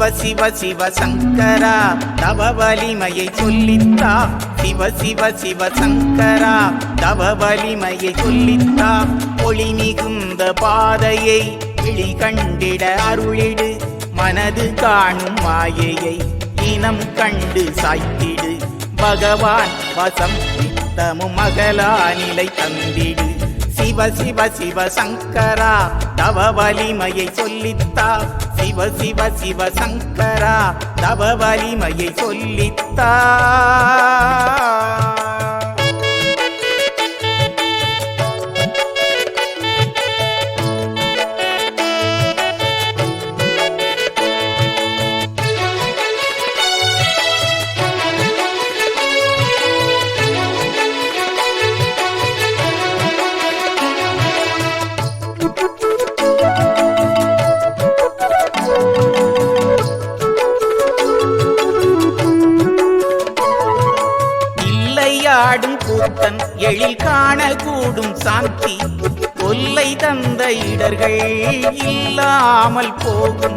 சிவ சிவ சிவ சங்கரா தவ வலிமையை சொல்லித்தா. சிவ சிவ சிவ சங்கரா தவ வலிமையை சொல்லித்தா. ஒளி மிகுந்த பாதையை விழி கண்டிட அருளிடு. மனது காணும் மாயையை இனம் கண்டு சாய்த்திடு. பகவான் வசம் நித்தமும் மகளா நிலை தந்திடு. சிவ சிவ சிவ சங்கரா தவ வலிமையை சொல்லித்தா. சிவ சிவ சிவ சங்கரா தவ வலிமையை சொல்லித்தா. இல்லையாடும் கூத்தன் எழில் காணக்கூடும் சாந்தி. கொல்லை தந்த இடர்கள் இல்லாமல் போகும்.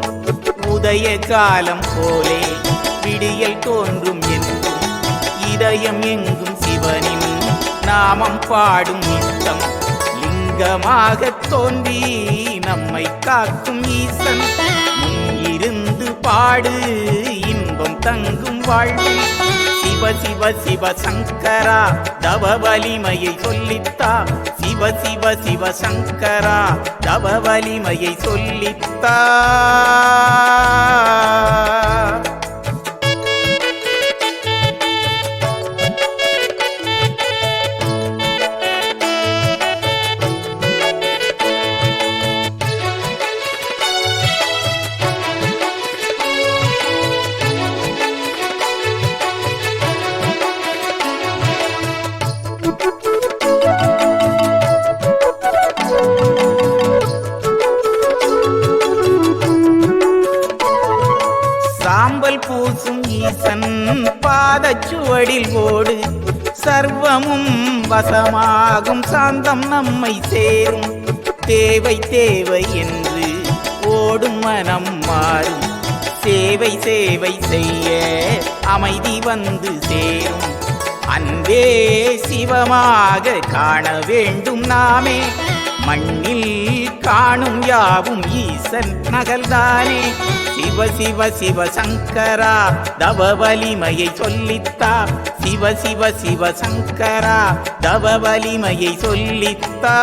உதய காலம் போலே விடியல் தோன்றும் என்றும் இதயம் எங்கும் சிவனின் நாமம் பாடும் நித்தம். லிங்கமாக தோன்றி நம்மை காக்கும் ஈசன். இருந்து பாடு இன்பம் தங்கும் வாழ்வு சிவ சிவ சிவ சங்கரா தவ வலிமையை சொல்லித்தா. சிவ சிவ சிவ சங்கரா தவ வலிமையை சொல்லித்தா. சாம்பல் பூசும் ஈசன் பாதச்சுவடில் ஓடு. சர்வமும் வசமாகும் சாந்தம் நம்மை சேரும். தேவை தேவை என்று ஓடும் மனம் மாறும். சேவை சேவை செய்ய அமைதி வந்து சேரும். அன்பே சிவமாக காண வேண்டும் நாமே. மண்ணில் காணும் யாவும் ஈசன் நகல்தானே சிவ சிவ சிவ சங்கரா தவ வலிமையை சொல்லித்தா. சிவ சிவ சிவ சங்கரா தவ வலிமையை சொல்லித்தா.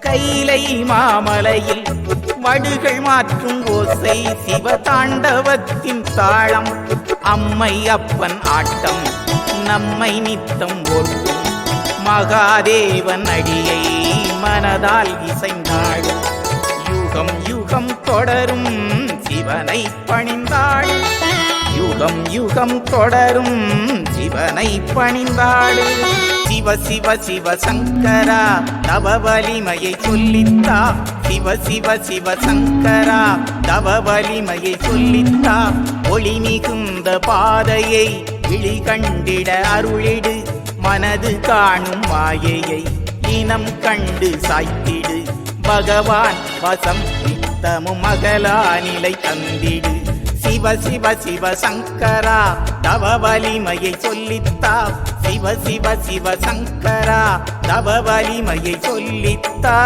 கைலை மாமலையில் வடுகள் மாற்றும் ஓசை சிவதாண்டவத்தின் தாளம். அம்மை அப்பன் ஆட்டம் நம்மை நித்தம் ஓட்டும் மகாதேவன் அடியை மனதால் இசைந்தாள். யுகம் யுகம் தொடரும் சிவனை பணிந்தாள். யுகம் யுகம் தொடரும் சிவனை பணிந்தாள். சிவ சிவ சிவ சங்கரா தவ வலிமையை சொல்லித்தா. சிவ சிவ சிவ சங்கரா தவ வலிமையை சொல்லித்தா. ஒளி மிகுந்த பாதையை விழி கண்டிட அருளிடு. மனது காணும் மாயையை இனம் கண்டு சாய்த்திடு. பகவான் வசம் நித்தமும் மகளா நிலை தந்திடு. சிவ சிவ சிவ சங்கரா தவ வலிமையை சொல்லித்தா. சிவ சிவ சிவ சங்கரா தவ வலிமையை சொல்லித்தா.